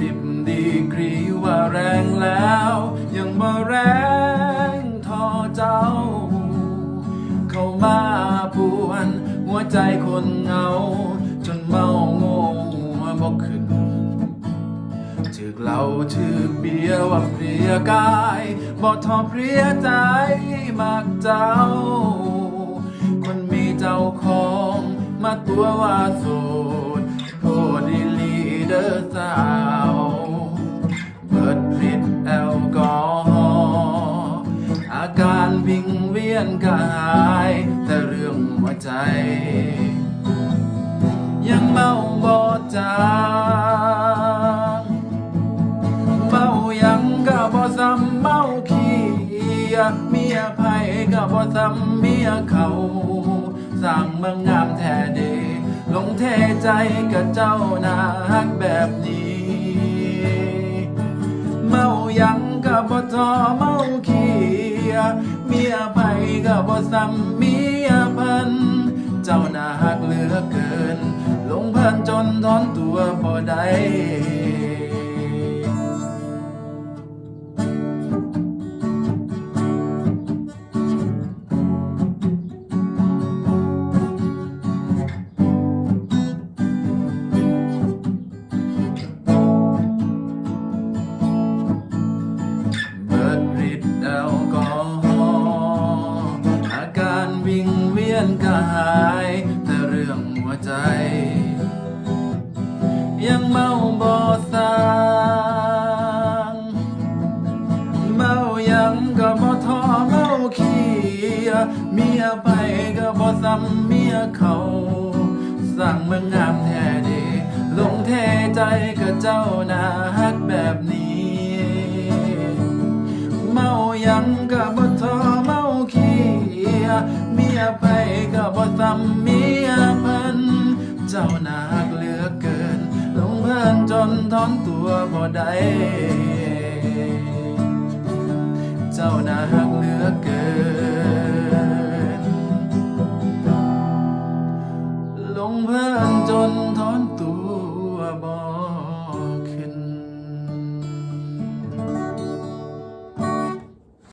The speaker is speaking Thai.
สิบดีกรีว่าแรงแล้ว ยังบ่แรงทอเจ้า เข้ามาปวน หัวใจคนเหงา จนเมาโง่บอกขึ้นถึกเหล่าถึกเบียร์ว่าเพลียกายบ่ทอเพลียใจมากเจ้า คนมีเจ้าของมาตัวว่าโสด งเวียนกายแต่เรื่องหัวใจ ยังเมาบ่จางเมายังก็บ่ซ้ำเมาขี้ยเมียไผก็บ่ซ้ำเมียเขาสั่งเมืองงามแท้เดลงเทใจกับเจ้านาฮักแบบนี้ เมายังก็บ่ทอเมา สัมมียพัน เจ้านาหักเหลือเกิน ลงพันจนทอนตัวพอได้ งเวียนกาย แต่เรื่องหัวใจ ยังเมาบ่สางเมายังก็บ่ทอเมาขี้เมียไปก็บ่ซ้ำเมียเขาสั่งเมืองงามแท้เดลงเทใจกับเจ้านาฮักแบบนี้ เมายังก็บ ก็บ่ซ้ำมียาพัน เจ้านากเลือเกิน ลงเพื่อนจนทอนตัวบ่ได้เจ้านากเลือเกิน ลงเพื่อนจน